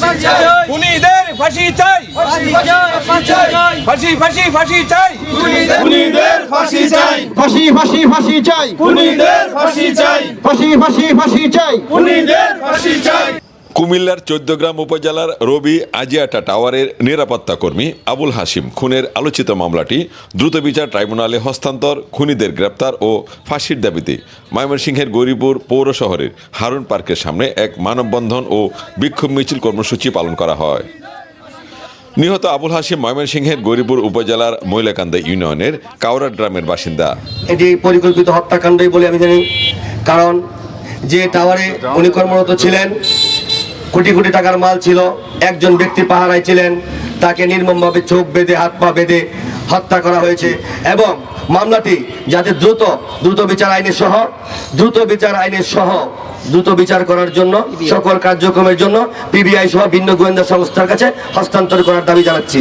খুনিদের ফাঁসি চাই। ফাঁসি ফাঁসি ফাঁসি চাই। খুনিদের ফাঁসি চাই। ফাঁসি ফাঁসি ফাঁসি চাই। খুনিদের ফাঁসি চাই। ফাঁসি ফাঁসি ফাঁসি চাই। খুনিদের ফাঁসি চাই। কুমিল্লার চৌদ্দগ্রাম উপজেলার রবি আজিয়াটা টাওয়ারের নিরাপত্তা কর্মী আবুল হাসিম খুনের আলোচিত মামলাটি দ্রুত বিচার ট্রাইব্যুনালে হস্তান্তর, খুনিদের গ্রেপ্তার ও ফাঁসির দাবিতে ময়মনসিংহের গৌরীপুর পৌর শহরের হারুন পার্কের সামনে এক মানববন্ধন ও বিক্ষোভ মিছিল কর্মসূচি পালন করা হয়। নিহত আবুল হাসিম ময়মনসিংহের গৌরীপুর উপজেলার মহিলাকান্দা ইউনিয়নের কাউরা গ্রামের বাসিন্দা। এটি পরিকল্পিত হত্যাকাণ্ডই বলে আমি জানি, কারণ যে টাওয়ারে উনি কর্মরত ছিলেন কোটি কোটি টাকার মাল ছিল। একজন ব্যক্তি পাহারায় ছিলেন। তাকে নির্মমভাবে চোখ বেঁধে, হাত পা বেঁধে হত্যা করা হয়েছে। এবং মামলাটি যাতে দ্রুত দ্রুত বিচার আইনের সহ, দ্রুত বিচার আইনের সহ দ্রুত বিচার করার জন্য সকল কার্যক্রমের জন্য পিবিআই সহ ভিন্ন গোয়েন্দা সংস্থার কাছে হস্তান্তর করার দাবি জানাচ্ছি।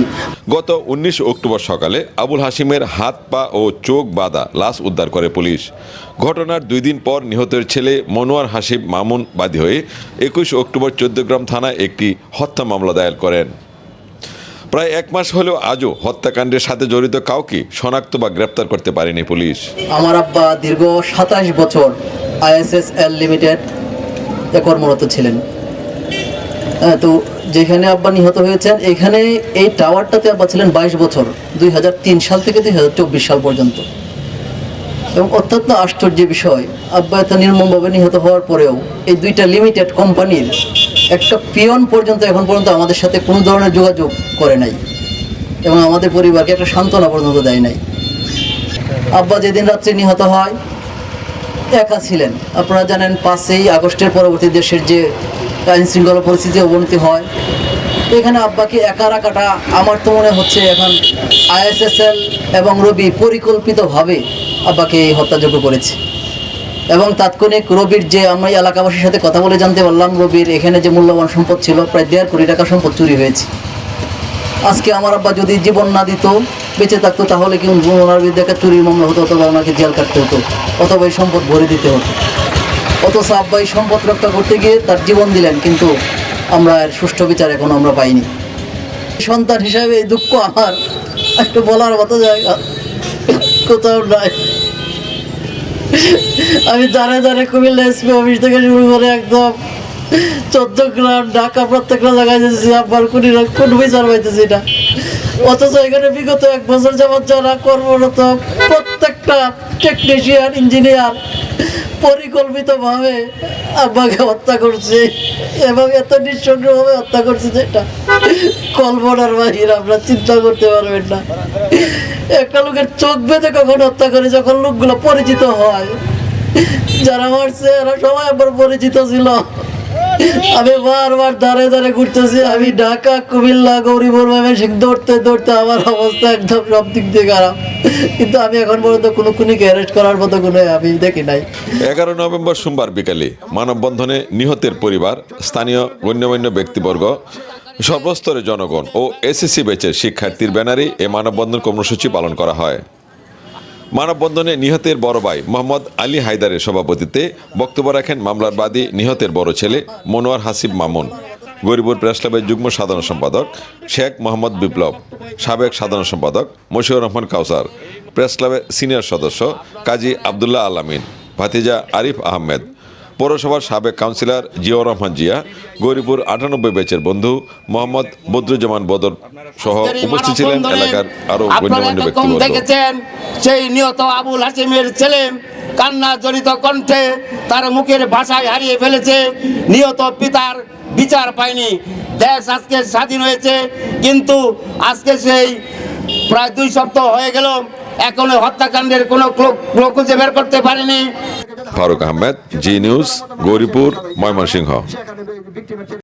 গত উনিশ অক্টোবর সকালে আবুল হাসিমের হাত পা ও চোখ বাঁধা লাশ উদ্ধার করে পুলিশ। ঘটনার দুই দিন পর নিহতের ছেলে মনোয়ার হাসিব মামুন বাদী হয়ে একুশ অক্টোবর চোদ্দগ্রাম থানায় একটি হত্যা মামলা দায়ের করেন। প্রায় এক মাস হলেও আজও হত্যাকাণ্ডের সাথে জড়িত কাউকে শনাক্ত বা গ্রেপ্তার করতে পারেনি পুলিশ। আমার আব্বা দীর্ঘ সাতাশ বছর আইএসএসএল লিমিটেড এ কর্মরত ছিলেন। তো যেখানে আব্বা নিহত হয়েছেন, এখানে এই টাওয়ারটাতে আব্বা ছিলেন বাইশ বছর, দুই হাজার তিন সাল থেকে দুই চব্বিশ সাল পর্যন্ত। এবং অত্যন্ত আশ্চর্য বিষয়, আব্বা এত নির্মমভাবে নিহত হওয়ার পরেও এই দুইটা লিমিটেড কোম্পানির একটা পিয়ন পর্যন্ত এখন পর্যন্ত আমাদের সাথে কোনো ধরনের যোগাযোগ করে নাই এবং আমাদের পরিবারকে একটা সান্ত্বনা পর্যন্ত দেয় নাই। আব্বা যেদিন রাত্রে নিহত হয় একা ছিলেন। আপনারা জানেন পাঁচই আগস্টের পরবর্তী দেশের যে আইন শৃঙ্খলা পরিস্থিতি অবনতি হয় এখানে আব্বাকে একা রাখাটা আমার তো মনে হচ্ছে এখন আইএসএসএল এবং রবি পরিকল্পিতভাবে আব্বাকে এই হত্যাযোগ্য করেছে। এবং তাৎক্ষণিক রবির যে আমি এলাকাবাসীর সাথে কথা বলে জানতে পারলাম, রবির এখানে যে মূল্যবান সম্পদ ছিল, প্রায় দেড় কোটি টাকা সম্পদ চুরি হয়েছে। আজকে আমার আব্বা যদি জীবন না দিত, বেঁচে থাকতো, তাহলে কি ওনার বিরুদ্ধে চুরির মামলা হতো অথবা ওনাকে জেল কাটতে হতো, অথবা এই সম্পদ ভরে দিতে হতো। অথচ আব্বা এই সম্পদ রক্ষা করতে গিয়ে তার জীবন দিলেন, কিন্তু আমরা এর সুষ্ঠু বিচার এখনও আমরা পাইনি। সন্তান হিসাবে এই দুঃখ আমার, একটু বলার মতো জায়গা কোথাও নাই। আমি দাঁড়ে দাঁড়ে কুমিল্লা এসপি অফিস থেকে শুরু করে একদম চোদ্দ গ্রাম ঢাকা, প্রত্যেকটা জায়গায় যেতেছি আব্বার কোনি কোন বিচার পাইতেছি না অথচ এখানে বিগত এক বছর যাবৎ যারা কর্মরত প্রত্যেকটা টেকনিশিয়ান ইঞ্জিনিয়ার পরিকল্পিতভাবে আব্বাকে হত্যা করছে এবং এত নিঃসঙ্গভাবে হত্যা করছে যেটা কল্পনার বাহির, আমরা চিন্তা করতে পারবেন না। একটা লোকের চোখ বেঁধে কখন হত্যা করে যখন লোকগুলো পরিচিত হয়? যারা মারছে, এরা সবাই আমার পরিচিত ছিল। আমি বারবার দাঁড়ে দাঁড়ে ঘুরতেছি, আমি ঢাকা, কুমিল্লা, গৌরীপুর ময়মনসিংহ দৌড়তে দৌড়তে আমার অবস্থা একদম সব দিক দিয়ে খারাপ। কিন্তু আমি এখন পর্যন্ত কোনো খুনিকে অ্যারেস্ট করার মতো কোনো আমি দেখি নাই। এগারো নভেম্বর সোমবার বিকালে মানববন্ধনে নিহতের পরিবার, স্থানীয় গণ্যমান্য ব্যক্তিবর্গ, সর্বস্তরের জনগণ ও এসএসসি ব্যাচের শিক্ষার্থীর ব্যানারে এ মানববন্ধন কর্মসূচি পালন করা হয়। মানববন্ধনে নিহতের বড় ভাই মোহাম্মদ আলী হায়দারের সভাপতিত্বে বক্তব্য রাখেন মামলার বাদী নিহতের বড় ছেলে মনোয়ার হাসিব মামুন। গরিবুর প্রেসক্লাবের যুগ্ম সাধারণ সম্পাদক শেখ মোহাম্মদ বিপ্লব, সাবেক সাধারণ সম্পাদক মশিউর রহমান কাউসার প্রেসক্লাবের সিনিয়র সদস্য কাজী আবদুল্লাহ আলামিন ভাতিজা আরিফ আহমেদ পৌরসভার সাবেক কাউন্সিলর জিয়াউর রহমান জিয়া গৌরীপুর আটানব্বই ব্যাচের বন্ধু মোহাম্মদ বদরুজ্জামান বদর সহ উপস্থিত ছিলেন এলাকার আরও গণ্যমান্য ব্যক্তিবর্গ। দেখেছেন সেই নিহত আবুল হাসিমের ছেলে কান্না জড়িত কণ্ঠে তার মুখের ভাষায় হারিয়ে ফেলেছে। নিহত পিতার বিচার পায়নি। দেশ আজকে স্বাধীন হয়েছে কিন্তু আজকে সেই প্রায় দুই সপ্তাহ হয়ে গেল এখনও হত্যাকাণ্ডের কোনো খুঁজে বের করতে পারেনি। Faruk Ahmed G news Gouripur Mymensingh.